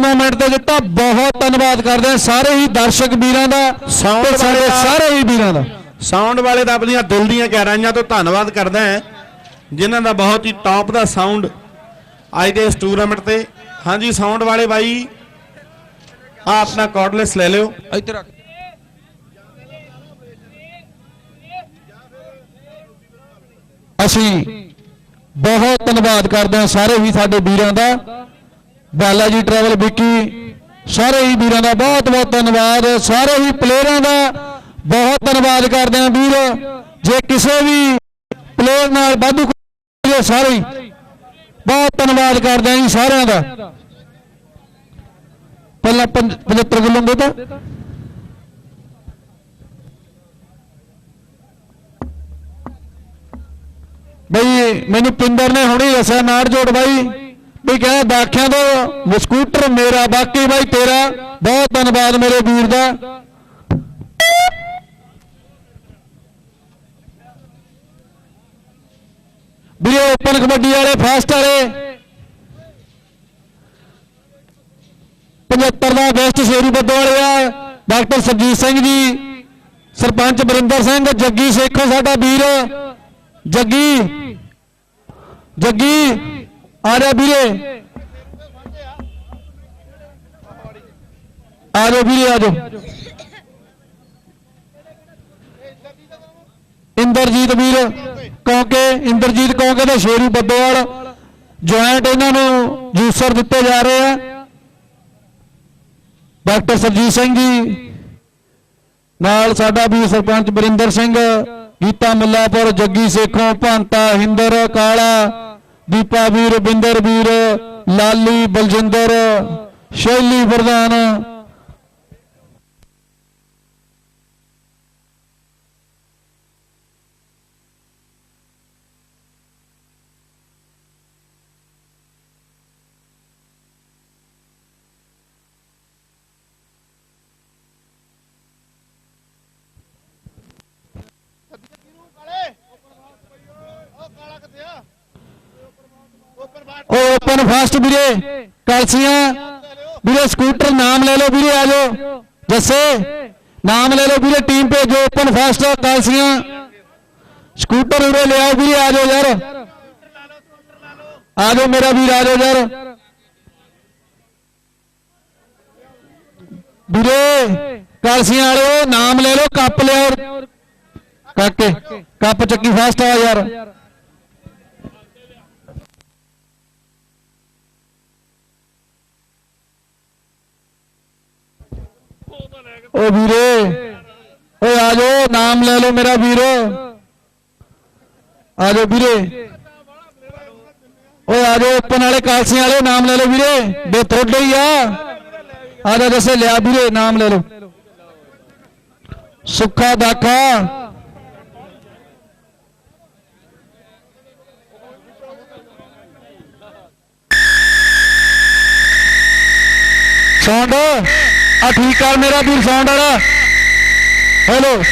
Tournament ਦੇ ਦਿੱਤਾ ਬਹੁਤ ਧੰਨਵਾਦ ਕਰਦੇ ਹਾਂ ਸਾਰੇ ਹੀ ਦਰਸ਼ਕ ਵੀਰਾਂ ਦਾ ਤੇ ਸਾਡੇ। ਸਾਰੇ ਹੀ ਵੀਰਾਂ ਦਾ। ਸਾਊਂਡ ਵਾਲੇ ਦਾ ਆਪਣੀਆਂ ਦਿਲ ਦੀਆਂ ਗਹਿਰਾਈਆਂ ਤੋਂ ਧੰਨਵਾਦ ਕਰਦਾ ਹਾਂ ਜਿਨ੍ਹਾਂ ਦਾ ਬਹੁਤ ਹੀ ਟੌਪ ਦਾ ਸਾਊਂਡ ਅੱਜ ਦੇ ਇਸ ਟੂਰਨਾਮੈਂਟ ਤੇ। ਹਾਂਜੀ ਸਾਊਂਡ ਵਾਲੇ ਬਾਈ ਆ ਆਪਣਾ ਕਾਰਡਲੈਸ ਲੈ ਲਿਓ। ਇੱਧਰ ਆ ਅਸੀਂ ਬਹੁਤ ਧੰਨਵਾਦ ਕਰਦੇ ਹਾਂ ਸਾਰੇ ਹੀ ਸਾਡੇ ਵੀਰਾਂ ਦਾ। ਬਾਲਾ ਜੀ ਟਰੈਵਲ ਵਿੱਕੀ, ਸਾਰੇ ਹੀ ਵੀਰਾਂ ਦਾ ਬਹੁਤ ਬਹੁਤ ਧੰਨਵਾਦ, ਸਾਰੇ ਹੀ ਪਲੇਅਰਾਂ ਦਾ ਬਹੁਤ ਧੰਨਵਾਦ ਕਰਦੇ ਹਾਂ ਵੀਰ। ਜੇ ਕਿਸੇ ਵੀ ਪਲੇਅਰ ਨਾਲ ਵਾਧੂ ਕੋਈ ਸਾਰੇ ਹੀ ਬਹੁਤ ਧੰਨਵਾਦ ਕਰਦੇ ਹਾਂ ਜੀ ਸਾਰਿਆਂ ਦਾ। ਪਹਿਲਾਂ 75 ਕਿਲੋ ਦੇ ਤਾਂ ਬਈ, ਮੈਨੂੰ ਪਿੰਦਰ ਨੇ ਹੁਣੇ ਦੱਸਿਆ ਨਾੜ ਜੋੜ ਬਾਈ। ਵੀ ਕਹਿੰਦਾ? ਦਾਖਿਆਂ ਤੋਂ ਸਕੂਟਰ ਮੇਰਾ, ਬਾਕੀ ਬਾਈ ਤੇਰਾ। ਬਹੁਤ ਧੰਨਵਾਦ ਮੇਰੇ ਵੀਰ ਦਾ। ਵੀਰੇ, ਓਪਨ ਕਬੱਡੀ ਵਾਲੇ ਫਾਸਟ ਵਾਲੇ। 75 ਦਾ ਬੈਸਟ ਸ਼ੇਰੀ ਬੱਦੋ ਵਾਲੇ ਆ। ਡਾਕਟਰ ਸਰਜੀਤ ਸਿੰਘ ਜੀ, ਸਰਪੰਚ ਬਰਿੰਦਰ ਸਿੰਘ, ਜੱਗੀ ਸੇਖੋ, ਸਾਡਾ ਵੀਰ। ਜੱਗੀ ਜੱਗੀ। ਆ ਜਾ ਵੀਰੇ। ਆ ਜਾ ਵੀਰੇ, ਆ ਜਾ ਇੰਦਰਜੀਤ ਵੀਰ ਕੌਂਕੇ, ਇੰਦਰਜੀਤ ਕੌਂਕੇ ਦਾ ਸ਼ੇਰੂ ਬੱਦੋਵਾਲ ਜੁਆਇੰਟ ਇਹਨਾਂ ਨੂੰ ਜੂਸਰ ਦਿੱਤੇ ਜਾ ਰਹੇ ਆ। ਡਾਕਟਰ ਸਰਜੀਤ ਸਿੰਘ ਜੀ, ਨਾਲ ਸਾਡਾ ਵੀ ਸਰਪੰਚ ਬਰਿੰਦਰ ਸਿੰਘ, ਗੀਤਾ ਮੁੱਲਾਪੁਰ, ਜੱਗੀ ਸੇਖੋਂ, ਭਾਂਤਾ, ਹਿੰਦਰ, ਕਾਲਾ ਦੀਪਾ ਵੀਰ ਬਿੰਦਰ ਵੀਰ ਲਾਲੀ ਬਲਜਿੰਦਰ ਸ਼ੈਲੀ ਪ੍ਰਧਾਨ ਉਹ ਓਪਨ ਫਾਸਟ ਵੀਰੇ। ਕਲਸੀਆਂ। ਵੀਰੇ ਸਕੂਟਰ ਨਾਮ ਲੈ ਲਓ ਵੀਰੇ, ਆ ਜਾਓ। ਜੱਸੇ, ਨਾਮ ਲੈ ਲਓ ਵੀਰੇ ਟੀਮ ਭੇਜੋ ਓਪਨ ਫਾਸਟ ਕਲਸੀਆਂ। ਸਕੂਟਰ ਉਰੇ ਲਿਆਓ ਵੀਰੇ, ਆ ਜਾਓ ਯਾਰ। ਆ ਜਾਓ ਮੇਰਾ ਵੀਰ, ਆ ਜਾਓ ਯਾਰ। ਵੀਰੇ, ਕਲਸੀਆਂ ਵਾਲਿਓ, ਨਾਮ ਲੈ ਲਓ, ਕੱਪ ਲਿਆਓ। ਕਾਕੇ, ਕੱਪ ਚੱਕੀ ਫਾਸਟ ਆ ਯਾਰ। ਓ ਵੀਰੇ। ਓਏ ਆ ਜਾਓ ਨਾਮ ਲੈ ਲਓ ਮੇਰਾ ਵੀਰੋ। ਆ ਜਾਓ ਵੀਰੇ। ਓਏ ਆ ਜਾਓ ਓਪਨ ਵਾਲੇ ਕਾਲਸੀਆਂ ਵਾਲੇ, ਨਾਮ ਲੈ ਲਓ ਵੀਰੇ। ਬੇ ਤੁਹਾਡੇ ਹੀ ਆ। ਆ ਜਾ ਜੱਸੇ ਲਿਆ ਵੀਰੇ, ਨਾਮ ਲੈ ਲਓ। ਸੁੱਖਾ ਦਾਖਾ ਸੌਂਡ ਆ ਠੀਕ ਕਰ ਮੇਰਾ ਵੀਰ ਸਾਊਂਡ ਵਾਲਾ। ਹੈਲੋ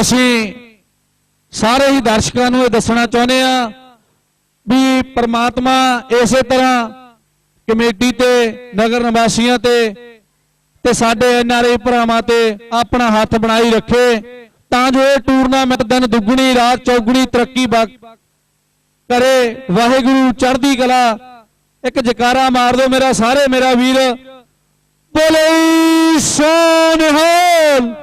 ਅਸੀਂ ਸਾਰੇ ਹੀ ਦਰਸ਼ਕਾਂ ਨੂੰ ਇਹ ਦੱਸਣਾ ਚਾਹੁੰਦੇ ਆ ਵੀ ਪ੍ਰਮਾਤਮਾ ਇਸੇ ਤਰ੍ਹਾਂ ਕਮੇਟੀ ਤੇ, ਨਗਰ ਨਿਵਾਸੀਆਂ ਤੇ ਤੇ ਸਾਡੇ ਐਨਆਰਆਈ ਭਰਾਵਾਂ ਤੇ ਆਪਣਾ ਹੱਥ ਬਣਾਈ ਰੱਖੇ ਤਾਂ ਜੋ ਇਹ ਟੂਰਨਾਮੈਂਟ ਦਿਨ ਦੁੱਗਣੀ, ਰਾਤ ਚੌਗਣੀ ਤਰੱਕੀ ਕਰੇ। ਵਾਹਿਗੁਰੂ, ਚੜ੍ਹਦੀ ਕਲਾ। ਇੱਕ ਜਕਾਰਾ ਮਾਰ ਦਿਓ ਮੇਰਾ, ਸਾਰੇ ਮੇਰਾ ਵੀਰ। ਬੋਲੇ ਸੋਨਹਾਲ